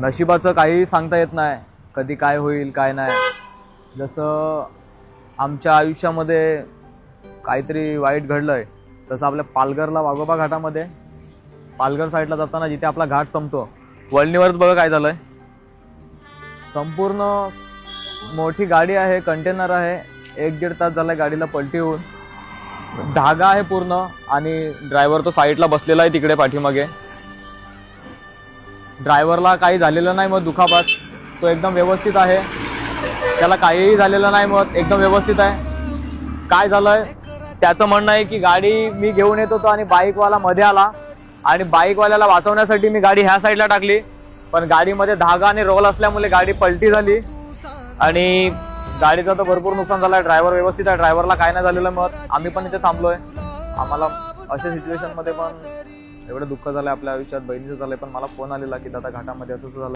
नशिबाचं काही सांगता येत नाही. कधी काय होईल काय नाही. जसं आमच्या आयुष्यामध्ये काहीतरी वाईट घडलं आहे तसं आपल्या पालघरला वाघोबा घाटामध्ये पालघर साईडला जाताना जिथे आपला घाट संपतो. वळणीवरच बघा काय झालं आहे संपूर्ण मोठी गाडी आहे कंटेनर आहे. एक दीड तास झालाय गाडीला पलटी होऊन. धागा आहे पूर्ण आणि ड्रायव्हर तो साईडला बसलेला आहे तिकडे पाठीमागे. ड्रायव्हरला काही झालेलं नाही मग दुखापत. तो एकदम व्यवस्थित आहे. त्याला काहीही झालेलं नाही मग एकदम व्यवस्थित आहे. काय झालंय? त्याचं म्हणणं आहे की गाडी मी घेऊन येत होतो आणि बाईकवाला मध्ये आला. आणि बाईकवाल्याला वाचवण्यासाठी मी गाडी ह्या साईडला टाकली. पण गाडीमध्ये धागा आणि रोल असल्यामुळे गाडी पलटी झाली. आणि गाडीचं तर भरपूर नुकसान झालंय. ड्रायव्हर व्यवस्थित आहे. ड्रायव्हरला काय नाही झालेलं मत आम्ही पण इथे थांबलोय. आम्हाला अशा सिच्युएशनमध्ये पण एवढं दुःख झालं आपल्या आयुष्यात बहिणीचं झालं पण मला फोन आलेला की दादा घाटामध्ये असं असं झालं